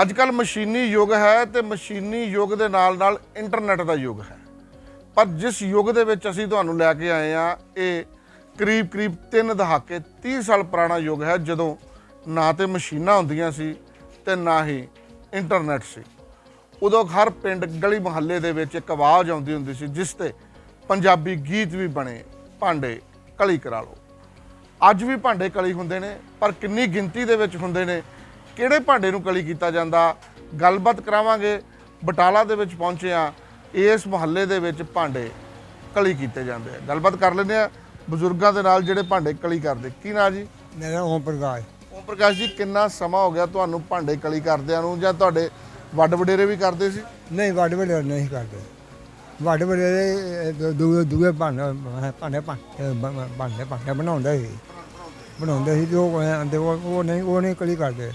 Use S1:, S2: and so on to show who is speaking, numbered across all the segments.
S1: ਅੱਜ ਕੱਲ ਮਸ਼ੀਨੀ ਯੁੱਗ ਹੈ ਤੇ ਮਸ਼ੀਨੀ ਯੁੱਗ ਦੇ ਨਾਲ ਨਾਲ ਇੰਟਰਨੈਟ ਦਾ ਯੁੱਗ ਹੈ। ਪਰ ਜਿਸ ਯੁੱਗ ਦੇ ਵਿੱਚ ਅਸੀਂ ਤੁਹਾਨੂੰ ਲੈ ਕੇ ਆਏ ਆ ਇਹ ਕਰੀਬ ਕਰੀਬ 3 ਦਹਾਕੇ 30 ਸਾਲ ਪੁਰਾਣਾ ਯੁੱਗ ਹੈ, ਜਦੋਂ ਨਾ ਤੇ ਮਸ਼ੀਨਾਂ ਹੁੰਦੀਆਂ ਸੀ ਤੇ ਨਾ ਹੀ ਇੰਟਰਨੈਟ ਸੀ। ਉਦੋਂ ਹਰ ਪਿੰਡ ਗਲੀ ਮੁਹੱਲੇ ਦੇ ਵਿੱਚ ਇੱਕ ਆਵਾਜ਼ ਆਉਂਦੀ ਹੁੰਦੀ ਸੀ, ਜਿਸ ਤੇ ਪੰਜਾਬੀ ਗੀਤ ਵੀ ਬਣੇ, ਭਾਂਡੇ ਕਲੀ ਕਰਾ ਲਓ। ਅੱਜ ਵੀ ਭਾਂਡੇ ਕਲੀ ਹੁੰਦੇ ਨੇ, ਪਰ ਕਿੰਨੀ ਗਿਣਤੀ ਦੇ ਵਿੱਚ ਹੁੰਦੇ ਨੇ ਕਿਹੜੇ ਭਾਂਡੇ ਨੂੰ ਕਲੀ ਕੀਤਾ ਜਾਂਦਾ? ਗੱਲਬਾਤ ਕਰਾਵਾਂਗੇ। ਬਟਾਲਾ ਦੇ ਵਿੱਚ ਪਹੁੰਚੇ ਆ ਇਸ ਮੁਹੱਲੇ ਦੇ ਵਿੱਚ ਭਾਂਡੇ ਕਲੀ ਕੀਤੇ ਜਾਂਦੇ ਆ। ਗੱਲਬਾਤ ਕਰ ਲੈਂਦੇ ਆ ਬਜ਼ੁਰਗਾਂ ਦੇ ਨਾਲ ਜਿਹੜੇ ਭਾਂਡੇ ਕਲੀ ਕਰਦੇ। ਕੀ ਨਾਂ ਜੀ?
S2: ਮੇਰਾ ਓਮ ਪ੍ਰਕਾਸ਼।
S1: ਓਮ ਪ੍ਰਕਾਸ਼ ਜੀ ਕਿੰਨਾ ਸਮਾਂ ਹੋ ਗਿਆ ਤੁਹਾਨੂੰ ਭਾਂਡੇ ਕਲੀ ਕਰਦਿਆਂ ਨੂੰ? ਜਾਂ ਤੁਹਾਡੇ ਵੱਡ ਵਡੇਰੇ ਵੀ ਕਰਦੇ ਸੀ?
S2: ਨਹੀਂ ਵੱਡ ਵੱਡੇ ਨਹੀਂ ਕਰਦੇ। ਵੱਡ ਵੱਡੇ ਦੂਏ ਦੂਏ ਭਾਂਡੇ ਭਾਂਡੇ ਭਾਂਡੇ ਭਾਂਡੇ ਬਣਾਉਂਦੇ ਸੀ। ਬਣਾਉਂਦੇ ਸੀ ਉਹ ਉਹ ਨਹੀਂ ਉਹ ਨਹੀਂ ਕਲੀ ਕਰਦੇ।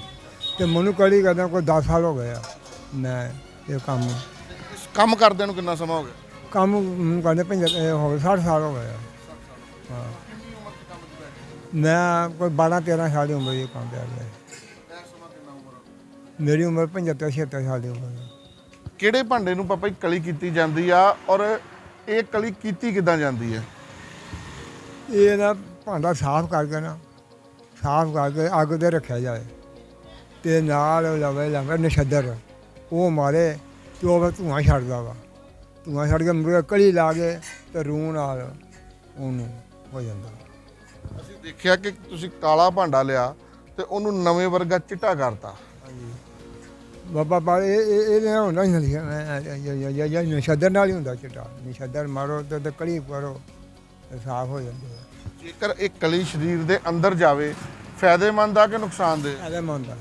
S2: ਤੇ ਮੈਨੂੰ ਕਲੀ ਕਰਦਾ ਕੋਈ 10 ਸਾਲ ਹੋ ਗਏ ਆ ਮੈਂ ਇਹ ਕੰਮ।
S1: ਕੰਮ ਕਰਦਿਆਂ ਨੂੰ ਕਿੰਨਾ ਸਮਾਂ ਹੋ ਗਿਆ?
S2: ਕੰਮ ਮੈਨੂੰ ਕਰਦੇ ਪੰਜ ਹੋ ਗਏ 60 ਸਾਲ ਹੋ ਗਏ ਆ। ਹਾਂ। ਮੈਂ ਕੋਈ 12 13 ਸਾਲ ਦੀ ਉਮਰ ਦੀ ਕੰਮ ਕਰ ਰਿਹਾ। ਮੇਰੀ ਉਮਰ 75 76 ਸਾਲ ਦੀ ਉਮਰ ਹੈ
S1: ਕਿਹੜੇ ਭਾਂਡੇ ਨੂੰ ਪਾਪਾ ਕਲੀ ਕੀਤੀ ਜਾਂਦੀ ਆ ਔਰ ਇਹ ਕਲੀ ਕੀਤੀ ਕਿਦਾਂ ਜਾਂਦੀ ਹੈ
S2: ਇਹ ਨਾ ਭਾਂਡਾ ਸਾਫ਼ ਕਰਕੇ ਨਾ ਸਾਫ਼ ਕਰਕੇ ਅੱਗ ਤੇ ਰੱਖਿਆ ਜਾਏ। ਤੇ ਨਾਲ ਲਵੇ ਲੰਗਾ ਨਸ਼ੱਦਰ ਉਹ ਮਾਰੇ ਤੇ ਉਹ ਫਿਰ ਧੂੰਆਂ ਛੱਡਦਾ ਵਾ। ਧੂੰਆਂ ਛੱਡ ਕੇ ਮੁਰਗਾ ਕਲੀ ਲਾ ਕੇ ਤੇ ਰੂਹ ਨਾਲ ਉਹਨੂੰ ਹੋ ਜਾਂਦਾ।
S1: ਅਸੀਂ ਦੇਖਿਆ ਕਿ ਤੁਸੀਂ ਕਾਲਾ ਭਾਂਡਾ ਲਿਆ ਤੇ ਉਹਨੂੰ ਨਵੇਂ ਵਰਗਾ ਚਿੱਟਾ ਕਰਤਾ।
S2: ਬਾਬਾ ਬਾ ਇਹ ਇਹ ਇਹ ਹੁੰਦਾ ਨਹੀਂ ਜਾਂ ਜਾਂ ਨਸ਼ੱਦਰ ਨਾਲ ਹੀ ਹੁੰਦਾ ਚਿੱਟਾ। ਨਸ਼ੱਦਰ ਮਾਰੋ ਤੇ ਕਲੀ ਕਰੋ ਸਾਫ਼ ਹੋ ਜਾਂਦਾ
S1: ਜੇਕਰ ਇਹ ਕਲੀ ਸਰੀਰ ਦੇ ਅੰਦਰ ਜਾਵੇ ਫਾਇਦੇਮੰਦ ਆ ਕਿ ਨੁਕਸਾਨਦੇਹ?
S2: ਐਵੇਂ ਮੰਨਦਾ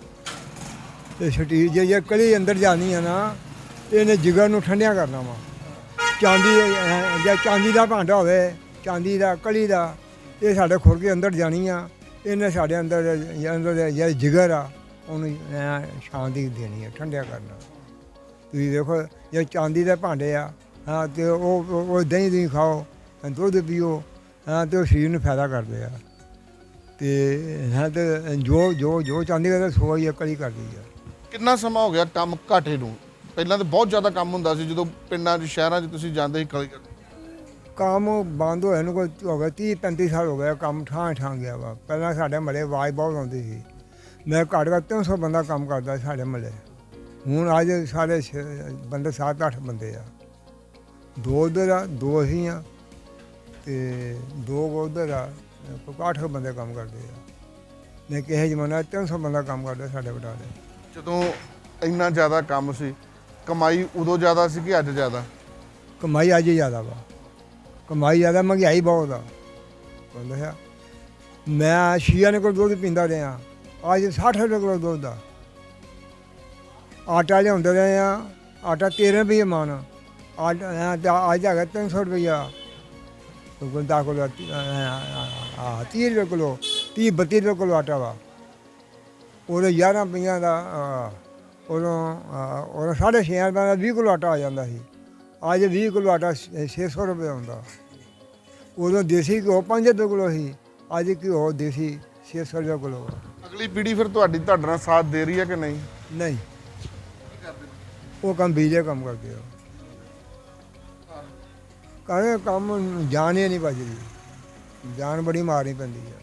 S2: ਤੇ ਛਟੀ ਜੇ ਜੇ ਕਲੀ ਅੰਦਰ ਜਾਣੀ ਆ ਨਾ ਇਹਨੇ ਜਿਗਰ ਨੂੰ ਠੰਡਿਆ ਕਰਨਾ ਵਾ। ਚਾਂਦੀ ਜਾਂ ਚਾਂਦੀ ਦਾ ਭਾਂਡਾ ਹੋਵੇ, ਚਾਂਦੀ ਦਾ, ਕਲੀ ਦਾ, ਇਹ ਸਾਡੇ ਖੁਰ ਕੇ ਅੰਦਰ ਜਾਣੀ ਆ। ਇਹਨੇ ਸਾਡੇ ਅੰਦਰ ਅੰਦਰ ਜਿਹੜਾ ਜਿਗਰ ਆ, ਉਹਨੂੰ ਸ਼ਾਂਤੀ ਦੇਣੀ ਆ, ਠੰਡਿਆ ਕਰਨਾ। ਤੁਸੀਂ ਦੇਖੋ, ਜੇ ਚਾਂਦੀ ਦੇ ਭਾਂਡੇ ਆ, ਹਾਂ, ਤੇ ਉਹ ਉਹ ਦਹੀਂ ਦਹੀਂ ਖਾਓ ਦੁੱਧ ਪੀਓ, ਹਾਂ, ਤੇ ਉਹ ਸਰੀਰ ਨੂੰ ਫਾਇਦਾ ਕਰਦੇ ਆ। ਤੇ, ਹਾਂ, ਤੇ ਜੋ ਜੋ ਜੋ ਚਾਹੁੰਦੀ ਹੈ ਸੋ ਹੀ ਕਲੀ ਕਰਦੀ ਆ।
S1: ਕਿੰਨਾ ਸਮਾਂ ਹੋ ਗਿਆ ਕੰਮ ਘਾਟੇ ਨੂੰ? ਪਹਿਲਾਂ ਤਾਂ ਬਹੁਤ ਜ਼ਿਆਦਾ ਕੰਮ ਹੁੰਦਾ ਸੀ, ਜਦੋਂ ਪਿੰਡਾਂ 'ਚ, ਸ਼ਹਿਰਾਂ 'ਚ ਤੁਸੀਂ ਜਾਂਦੇ ਸੀ ਕਲੀ ਕਰਨ
S2: ਕੰਮ ਬੰਦ ਹੋਇਆ ਨੂੰ ਕੋਈ ਹੋ ਗਿਆ 30 35 ਸਾਲ ਹੋ ਗਿਆ ਕੰਮ ਠਾਂ ਠਾਂ ਗਿਆ ਵਾ। ਪਹਿਲਾਂ ਸਾਡੇ ਮਲੇ ਆਵਾਜ਼ ਬਹੁਤ ਆਉਂਦੀ ਸੀ। ਮੈਂ ਘੱਟ ਘੱਟ 300 ਬੰਦਾ ਕੰਮ ਕਰਦਾ ਸੀ ਸਾਡੇ ਮਲੇ ਹੁਣ ਅੱਜ ਸਾਡੇ ਛੇ- ਬੰਦੇ 7-8 ਬੰਦੇ ਆ। ਦੋ ਉਧਰ ਆ, ਦੋ ਅਸੀਂ ਆ ਤੇ ਦੋ ਉਧਰ ਆ, ਕੋਈ 8 ਬੰਦੇ ਕੰਮ ਕਰਦੇ ਆ। ਮੈਂ ਕਿਸੇ ਜਮਾਨਾ 300 ਬੰਦਾ ਕੰਮ ਕਰਦਾ ਸਾਡੇ ਬਟਾਲੇ
S1: ਜਦੋਂ ਇੰਨਾ ਜ਼ਿਆਦਾ ਕੰਮ ਸੀ, ਕਮਾਈ ਉਦੋਂ ਜ਼ਿਆਦਾ ਸੀ ਕਿ ਅੱਜ ਜ਼ਿਆਦਾ?
S2: ਕਮਾਈ ਅੱਜ ਜ਼ਿਆਦਾ ਵਾ। ਕਮਾਈ ਜ਼ਿਆਦਾ, ਮਹਿੰਗਾਈ ਬਹੁਤ ਆ। ਕਹਿੰਦਾ ਹੈ ਮੈਂ ਛੀਆ ਨੇ ਕੋਲ ਦੁੱਧ ਪੀਂਦਾ ਰਿਹਾ, ਅੱਜ 60 ਰੁਪਏ ਕਿਲੋ ਦੁੱਧ ਦਾ ਆਟਾ ਲਿਆਉਂਦੇ ਰਹੇ ਆ, ਆਟਾ 13 ਰੁਪਏ ਮਨ ਆਟਾ ਅੱਜ ਹੈਗਾ 300 ਰੁਪਇਆ ਕੋਈ ਦਾ ਕੋਲ ਆ 30 ਰੁਪਏ ਕਿਲੋ 30 32 ਰੁਪਏ ਕਿਲੋ ਆਟਾ ਵਾ। ਉਹਦੇ 11 ਰੁਪਈਆਂ ਦਾ ਉਦੋਂ ਸਾਢੇ ਛੇ ਰੁਪਏ ਦਾ 20 ਕਿਲੋ ਆਟਾ ਆ ਜਾਂਦਾ ਸੀ। ਅੱਜ 20 ਕਿਲੋ ਆਟਾ 600 ਰੁਪਏ ਆਉਂਦਾ ਉਦੋਂ ਦੇਸੀ ਘਿਓ 5 ਰੁਪਏ ਕਿਲੋ ਸੀ ਅੱਜ ਘਿਓ ਦੇਸੀ 600 ਰੁਪਏ ਕਿਲੋ।
S1: ਅਗਲੀ ਪੀੜ੍ਹੀ ਫਿਰ ਤੁਹਾਡੀ ਤੁਹਾਡੇ ਨਾਲ ਸਾਥ ਦੇ ਰਹੀ ਹੈ ਕਿ ਨਹੀਂ?
S2: ਨਹੀਂ। ਉਹ ਕੰਮ ਬੀਜੇ ਕੰਮ ਕਰਦੇ ਹੋ ਕਹਿੰਦੇ ਕੰਮ ਹੀ ਨਹੀਂ ਵੱਜਦੀ ਜਾਨ ਬੜੀ ਮਾਰਨੀ ਪੈਂਦੀ ਆ।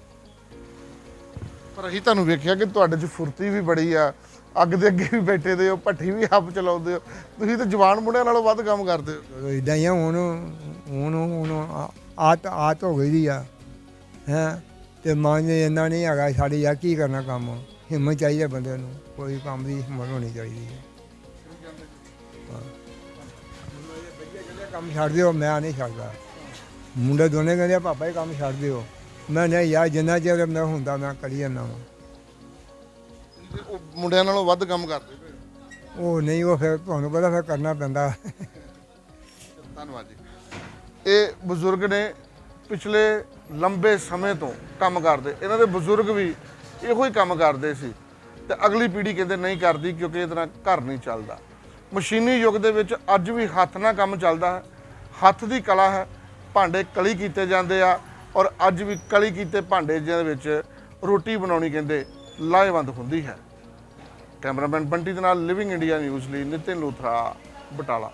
S1: ਪਰ ਅਸੀਂ ਤੁਹਾਨੂੰ ਵੇਖਿਆ ਕਿ ਤੁਹਾਡੇ 'ਚ ਫੁਰਤੀ ਵੀ ਬੜੀ ਆ। ਅੱਗ ਦੇ ਅੱਗੇ ਵੀ ਬੈਠੇ ਦੇ ਹੋ ਭੱਠੀ ਵੀ ਆਪ ਚਲਾਉਂਦੇ ਹੋ। ਤੁਸੀਂ ਤਾਂ ਜਵਾਨ ਮੁੰਡਿਆਂ ਨਾਲੋਂ ਵੱਧ ਕੰਮ ਕਰਦੇ ਹੋ।
S2: ਇਦਾਂ ਹੀ ਆ ਹੁਣ ਹੁਣ ਹੁਣ ਆਤ ਆਤ ਹੋ ਗਈ ਦੀ ਆ। ਹੈ? ਤੇ ਮਨ 'ਚ ਇੰਨਾ ਨਹੀਂ ਹੈਗਾ ਸਾਡੀ ਯਾਰ ਕੀ ਕਰਨਾ ਕੰਮ? ਹਿੰਮਤ ਚਾਹੀਦੀ ਹੈ ਬੰਦੇ ਨੂੰ ਕੋਈ ਕੰਮ ਦੀ ਹਿੰਮਤ ਹੋਣੀ ਚਾਹੀਦੀ ਹੈ। ਕੰਮ ਛੱਡ ਦਿਓ ਮੈਂ ਨਹੀਂ ਛੱਡਦਾ। ਮੁੰਡੇ ਦੋਨੇ ਕਹਿੰਦੇ ਆ, ਪਾਪਾ ਇਹ ਕੰਮ ਛੱਡ ਦਿਓ। ਮੈਂ ਨਹੀਂ ਯਾਰ ਜਿੰਨਾ ਚਿਰ ਮੈਂ ਹੁੰਦਾ ਮੈਂ ਕਰੀ ਜਾਂਦਾ ਵਾਂ।
S1: ਤੇ ਉਹ ਮੁੰਡਿਆਂ ਨਾਲੋਂ ਵੱਧ ਕੰਮ ਕਰਦੇ ਪਏ ਹੋ।
S2: ਉਹ ਨਹੀਂ ਉਹ ਫਿਰ ਤੁਹਾਨੂੰ ਪਤਾ ਫਿਰ ਕਰਨਾ ਪੈਂਦਾ।
S1: ਧੰਨਵਾਦ ਜੀ। ਇਹ ਬਜ਼ੁਰਗ ਨੇ ਪਿਛਲੇ ਲੰਬੇ ਸਮੇਂ ਤੋਂ ਕੰਮ ਕਰਦੇ ਇਹਨਾਂ ਦੇ ਬਜ਼ੁਰਗ ਵੀ ਇਹੋ ਹੀ ਕੰਮ ਕਰਦੇ ਸੀ। ਤੇ ਅਗਲੀ ਪੀੜ੍ਹੀ ਕਹਿੰਦੇ ਨਹੀਂ ਕਰਦੀ ਕਿਉਂਕਿ ਇਹਦੇ ਨਾਲ ਘਰ ਨਹੀਂ ਚੱਲਦਾ। ਮਸ਼ੀਨੀ ਯੁੱਗ ਦੇ ਵਿੱਚ ਅੱਜ ਵੀ ਹੱਥ ਨਾਲ ਕੰਮ ਚੱਲਦਾ ਹੈ ਹੱਥ ਦੀ ਕਲਾ ਹੈ ਭਾਂਡੇ ਕਲੀ ਕੀਤੇ ਜਾਂਦੇ ਆ ਔਰ ਅੱਜ ਵੀ ਕਲੀ ਕੀਤੇ ਭਾਂਡੇ ਜਿਹਦੇ ਵਿੱਚ ਰੋਟੀ ਬਣਾਉਣੀ ਕਹਿੰਦੇ ਲਾਹੇਵੰਦ ਹੁੰਦੀ ਹੈ। ਕੈਮਰਾਮੈਨ ਬੰਟੀ ਦੇ ਨਾਲ ਲਿਵਿੰਗ ਇੰਡੀਆ ਨਿਊਜ਼ ਲਈ ਨਿਤਿਨ ਲੋਥਰਾ, ਬਟਾਲਾ।